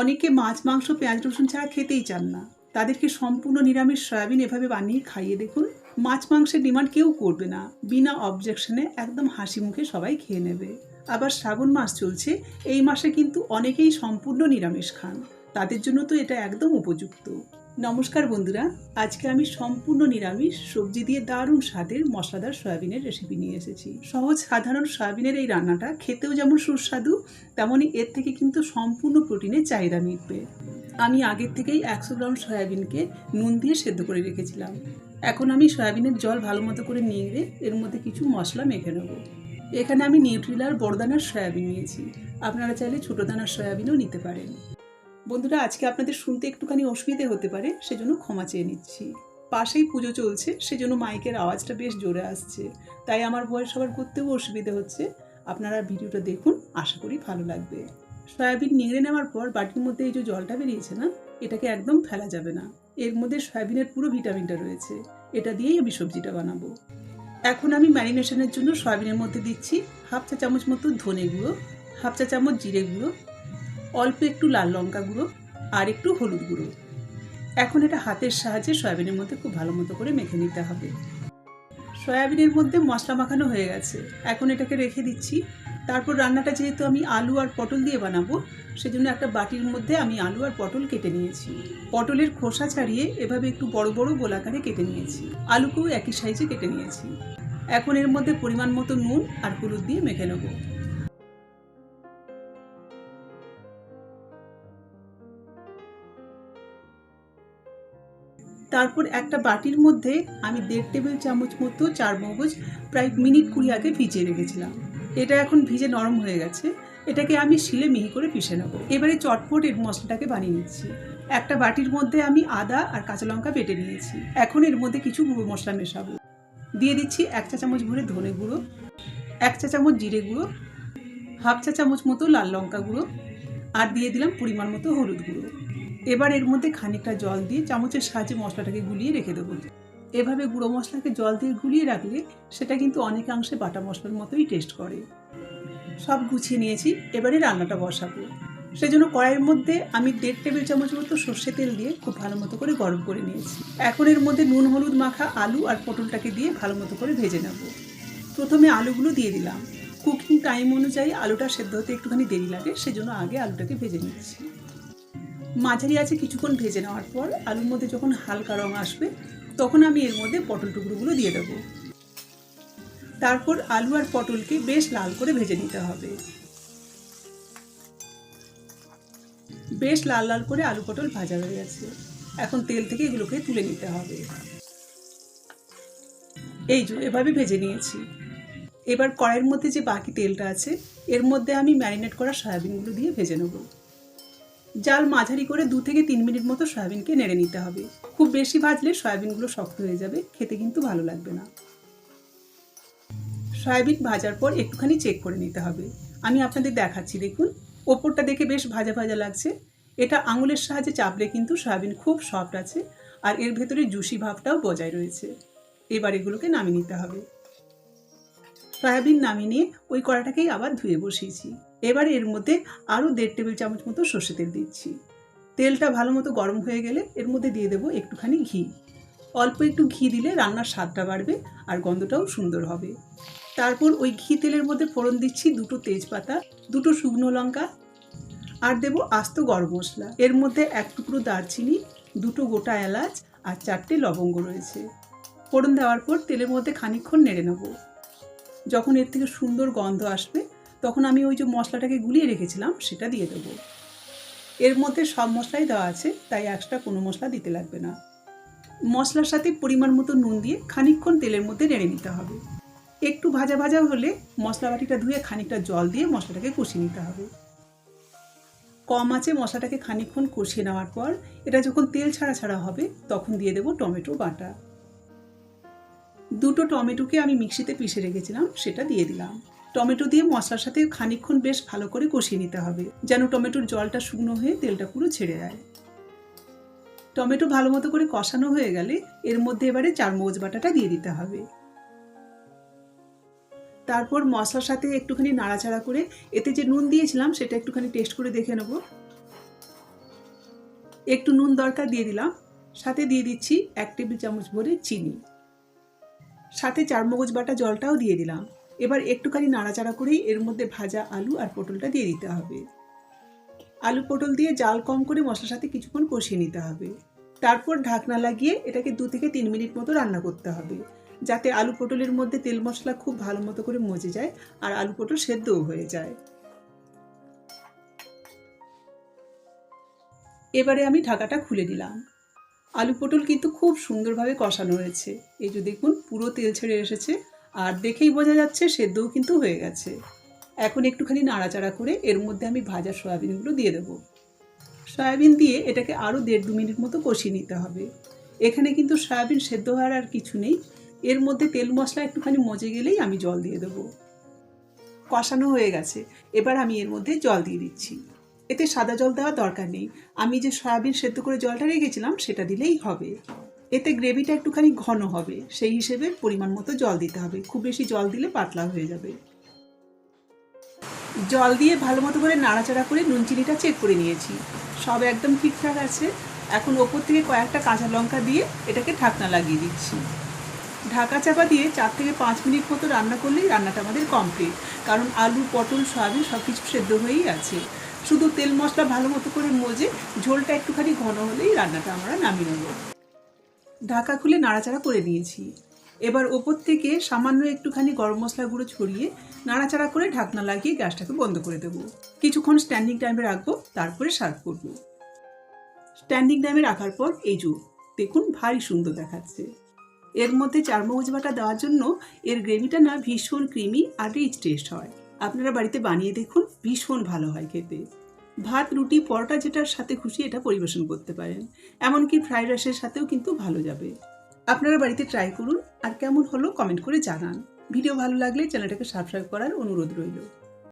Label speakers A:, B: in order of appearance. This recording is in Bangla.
A: অনেকে মাছ, মাংস, পেঁয়াজ, রসুন ছাড়া খেতেই চান না। তাদেরকে সম্পূর্ণ নিরামিষ সয়াবিন এভাবে বানিয়ে খাইয়ে দেখুন। মাছ, মাংসের ডিমান্ড কেউ করবে না। বিনা অবজেকশনে একদম হাসি মুখে সবাই খেয়ে নেবে। আবার শ্রাবণ মাস চলছে, এই মাসে কিন্তু অনেকেই সম্পূর্ণ নিরামিষ খান। তাদের জন্য তো এটা একদম উপযুক্ত। নমস্কার বন্ধুরা, আজকে আমি সম্পূর্ণ নিরামিষ, সবজি দিয়ে দারুণ স্বাদের মশলাদার সয়াবিনের রেসিপি নিয়ে এসেছি। সহজ, সাধারণ সয়াবিনের এই রান্নাটা খেতেও যেমন সুস্বাদু, তেমনই এর থেকে কিন্তু সম্পূর্ণ প্রোটিনের চাহিদা মিটবে। আমি আগের থেকেই একশো গ্রাম সয়াবিনকে নুন দিয়ে সেদ্ধ করে রেখেছিলাম। এখন আমি সয়াবিনের জল ভালো মতো করে নিয়ে এর মধ্যে কিছু মশলা মেখে নেব। এখানে আমি নিউট্রিলার বড়দানার সয়াবিন নিয়েছি। আপনারা চাইলে ছোটো দানার সয়াবিনও নিতে পারেন। বন্ধুরা, আজকে আপনাদের শুনতে একটুখানি অসুবিধে হতে পারে, সেজন্য ক্ষমা চেয়ে নিচ্ছি। পাশেই পুজো চলছে, সেজন্য মাইকের আওয়াজটা বেশ জোরে আসছে। তাই আমার বয়স সবার করতেও অসুবিধে হচ্ছে। আপনারা ভিডিওটা দেখুন, আশা করি ভালো লাগবে। সয়াবিন নিংড়ে নেওয়ার পর বাটির মধ্যে এই যে জলটা বেরিয়েছে না, এটাকে একদম ফেলা যাবে না। এর মধ্যে সয়াবিনের পুরো ভিটামিনটা রয়েছে। এটা দিয়েই আমি সবজিটা বানাবো। এখন আমি ম্যারিনেশনের জন্য সয়াবিনের মধ্যে দিচ্ছি হাফ চা চামচ মতো ধনে গুঁড়ো, হাফ চা চামচ জিরে গুঁড়ো অল্প একটু লাল লঙ্কা গুঁড়ো আর একটু হলুদ গুঁড়ো। এখন এটা হাতের সাহায্যে সয়াবিনের মধ্যে খুব ভালো মতো করে মেখে নিতে হবে। সয়াবিনের মধ্যে মশলা মাখানো হয়ে গেছে। এখন এটাকে রেখে দিচ্ছি। তারপর রান্নাটা যেহেতু আমি আলু আর পটল দিয়ে বানাবো, সেজন্য একটা বাটির মধ্যে আমি আলু আর পটল কেটে নিয়েছি। পটলের খোসা ছাড়িয়ে এভাবে একটু বড় বড় গোলাকারে কেটে নিয়েছি। আলুকেও একই সাইজে কেটে নিয়েছি। এখন এর মধ্যে পরিমাণ মতো নুন আর হলুদ দিয়ে মেখে নেব। তারপর একটা বাটির মধ্যে আমি দেড় টেবিল চামচ মতো চার মগজ প্রায় মিনিট কুড়ি আগে ভিজিয়ে রেখেছিলাম। এটা এখন ভিজে নরম হয়ে গেছে। এটাকে আমি শিলে মিহি করে পিষে নেব। এবারে চটপট এর মশলাটাকে বানিয়ে নিচ্ছি। একটা বাটির মধ্যে আমি আদা আর কাঁচা লঙ্কা বেটে নিয়েছি। এখন এর মধ্যে কিছু গুঁড়ো মশলা মেশাবো। দিয়ে দিচ্ছি এক চা চামচ ভরে ধনে গুঁড়ো, এক চা চামচ জিরে গুঁড়ো, হাফ চা চামচ মতো লাল লঙ্কা গুঁড়ো আর দিয়ে দিলাম পরিমাণ মতো হলুদ গুঁড়ো। এবার এর মধ্যে খানিকটা জল দিয়ে চামচের সাহায্যে মশলাটাকে গুলিয়ে রেখে দেবো। এভাবে গুঁড়ো মশলাকে জল দিয়ে গুলিয়ে রাখলে সেটা কিন্তু অনেকাংশে বাটা মশলার মতোই টেস্ট করে। সব গুছিয়ে নিয়েছি, এবারে রান্নাটা বসাবো। সেজন্য কড়াইয়ের মধ্যে আমি দেড় টেবিল চামচ মতো সর্ষে তেল দিয়ে খুব ভালো মতো করে গরম করে নিয়েছি। এখন এর মধ্যে নুন, হলুদ মাখা আলু আর পটলটাকে দিয়ে ভালো মতো করে ভেজে নেব। প্রথমে আলুগুলো দিয়ে দিলাম। কুকিং টাইম অনুযায়ী আলুটা সেদ্ধ হতে একটুখানি দেরি লাগে, সেজন্য আগে আলুটাকে ভেজে নিচ্ছি। মাঝারি আছে কিছুক্ষণ ভেজে নেওয়ার পর আলুর মধ্যে যখন হালকা রং আসবে, তখন আমি এর মধ্যে পটল টুকরোগুলো দিয়ে দেবো। তারপর আলু আর পটলকে বেশ লাল করে ভেজে নিতে হবে। বেশ লাল লাল করে আলু পটল ভাজা হয়ে গেছে। এখন তেল থেকে এগুলোকে তুলে নিতে হবে। এই যে, এভাবে ভেজে নিয়েছি। এবার কড়াইয়ের মধ্যে যে বাকি তেলটা আছে, এর মধ্যে আমি ম্যারিনেট করা সয়াবিনগুলো দিয়ে ভেজে নেব। জাল মাঝারি করে দু থেকে তিন মিনিট মতো সয়াবিনকে নেড়ে নিতে হবে। খুব বেশি ভাজলে সয়াবিনগুলো শক্ত হয়ে যাবে, খেতে কিন্তু ভালো লাগবে না। সয়াবিন ভাজার পর একটুখানি চেক করে নিতে হবে। আমি আপনাদের দেখাচ্ছি, দেখুন। ওপরটা দেখে বেশ ভাজা ভাজা লাগছে। এটা আঙুলের সাহায্যে চাপলে কিন্তু সয়াবিন খুব সফট আছে আর এর ভেতরে জুসি ভাবটাও বজায় রয়েছে। এবার এগুলোকে নামিয়ে নিতে হবে। সয়াবিন নামিয়ে নিয়ে ওই কড়াটাকেই আবার ধুয়ে বসিয়েছি। এবার এর মধ্যে আরও দেড় টেবিল চামচ মতো সর্ষে তেল দিচ্ছি। তেলটা ভালো মতো গরম হয়ে গেলে এর মধ্যে দিয়ে দেবো একটুখানি ঘি। অল্প একটু ঘি দিলে রান্নার স্বাদটা বাড়বে আর গন্ধটাও সুন্দর হবে। তারপর ওই ঘি তেলের মধ্যে ফোড়ন দিচ্ছি দুটো তেজপাতা, দুটো শুকনো লঙ্কা আর দেবো আস্ত গরম মশলা। এর মধ্যে এক টুকরো দারচিনি, দুটো গোটা এলাচ আর চারটে লবঙ্গ রয়েছে। ফোড়ন দেওয়ার পর তেলের মধ্যে খানিকক্ষণ নেড়ে নেব। যখন এর থেকে সুন্দর গন্ধ আসবে তখন আমি ওই যে মশলাটাকে গুলিয়ে রেখেছিলাম, সেটা দিয়ে দেবো। এর মধ্যে সব মশলাই দেওয়া আছে, তাই এক্সট্রা কোনো মশলা দিতে লাগবে না। মশলার সাথে পরিমাণ মতো নুন দিয়ে খানিকক্ষণ তেলের মধ্যে নেড়ে নিতে হবে। একটু ভাজা ভাজা হলে মশলা বাটিটা ধুয়ে খানিকটা জল দিয়ে মশলাটাকে কষিয়ে নিতে হবে। কম আছে মশলাটাকে খানিকক্ষণ কষিয়ে নেওয়ার পর, এটা যখন তেল ছাড়া ছাড়া হবে, তখন দিয়ে দেবো টমেটো বাটা। দুটো টমেটোকে আমি মিক্সিতে পিষে রেখেছিলাম, সেটা দিয়ে দিলাম। টমেটো দিয়ে মশলার সাথে খানিকক্ষণ বেশ ভালো করে কষিয়ে নিতে হবে, যেন টমেটোর জলটা শুকনো হয়ে তেলটা পুরো ছেড়ে যায়। টমেটো ভালো মতো করে কষানো হয়ে গেলে এর মধ্যে এবারে চার মগজ বাটাটা দিয়ে দিতে হবে। তারপর মশলার সাথে একটুখানি নাড়াচাড়া করে এতে যে নুন দিয়েছিলাম সেটা একটুখানি টেস্ট করে দেখে নেব। একটু নুন দরকার দিয়ে দিলাম, সাথে দিয়ে দিচ্ছি এক টেবিল চামচ ভরে চিনি। সাথে চার মগজ বাটা জলটাও দিয়ে দিলাম। এবার একটুখানি নাড়াচাড়া করেই এর মধ্যে ভাজা আলু আর পটলটা দিয়ে দিতে হবে। আলু পটল দিয়ে জাল কম করে মশলার সাথে কিছুক্ষণ কষিয়ে নিতে হবে। তারপর ঢাকনা লাগিয়ে এটাকে দু থেকে তিন মিনিট মতো রান্না করতে হবে, যাতে আলু পটলের মধ্যে তেল মশলা খুব ভালো মতো করে মজে যায় আর আলু পটল সেদ্ধও হয়ে যায়। এবারে আমি ঢাকাটা খুলে দিলাম আলু পটল কিন্তু খুব সুন্দরভাবে কষানো হয়েছে। এই যে দেখুন, পুরো তেল ছেড়ে এসেছে। আর দেখেই বোঝা যাচ্ছে সেদ্ধও কিন্তু হয়ে গেছে। এখন একটুখানি নাড়াচাড়া করে এর মধ্যে আমি ভাজা সয়াবিনগুলো দিয়ে দেবো। সয়াবিন দিয়ে এটাকে আরও দেড় দু মিনিট মতো কষিয়ে নিতে হবে। এখানে কিন্তু সয়াবিন সেদ্ধ হওয়ার আর কিছু নেই। এর মধ্যে তেল মশলা একটুখানি মজে গেলেই আমি জল দিয়ে দেবো। কষানো হয়ে গেছে। এবার আমি এর মধ্যে জল দিয়ে দিচ্ছি। এতে সাদা জল দেওয়ার দরকার নেই। আমি যে সয়াবিন সেদ্ধ করে জলটা রেখেছিলাম সেটা দিলেই হবে। এতে গ্রেভিটা একটুখানি ঘন হবে। সেই হিসেবে পরিমাণ মতো জল দিতে হবে। খুব বেশি জল দিলে পাতলা হয়ে যাবে। জল দিয়ে ভালো মতো করে নাড়াচাড়া করে নুন চিনিটা চেক করে নিয়েছি। সব একদম ঠিকঠাক আছে। এখন ওপর থেকে কয়েকটা কাঁচা লঙ্কা দিয়ে এটাকে ঢাকনা লাগিয়ে দিচ্ছি। ঢাকা চাপা দিয়ে চার থেকে পাঁচ মিনিট মতো রান্না করলেই রান্নাটা আমাদের কমপ্লিট কারণ আলু, পটল, সয়াবিন সব কিছু সেদ্ধ হয়েই আছে। শুধু তেল মশলা ভালো মতো করে মজে ঝোলটা একটুখানি ঘন হলেই রান্নাটা আমরা নামিয়ে নেব। ঢাকা খুলে নাড়াচাড়া করে নিয়েছি। এবার ওপর থেকে সামান্য একটুখানি গরম মশলা গুঁড়ো ছড়িয়ে নাড়াচাড়া করে ঢাকনা লাগিয়ে গ্যাসটাকে বন্ধ করে দেবো। কিছুক্ষণ স্ট্যান্ডিং টাইমে রাখব, তারপরে সার্ভ করব। স্ট্যান্ডিং টাইমে রাখার পর এই জু দেখুন ভারী সুন্দর দেখাচ্ছে। এর মধ্যে চারমগজ বাটা দেওয়ার জন্য এর গ্রেভিটা না ভীষণ ক্রিমি আর রিচ টেস্ট হয়। আপনারা বাড়িতে বানিয়ে দেখুন, ভীষণ ভালো হয় খেতে। ভাত, রুটি, পরোটা যেটার সাথে খুশি এটা পরিবেশন করতে পারেন। এমনকি ফ্রাইড রাইসের সাথেও কিন্তু ভালো যাবে। আপনারা বাড়িতে ট্রাই করুন আর কেমন হলো কমেন্ট করে জানান। ভিডিও ভালো লাগলে চ্যানেলটাকে সাবস্ক্রাইব করার অনুরোধ রইল।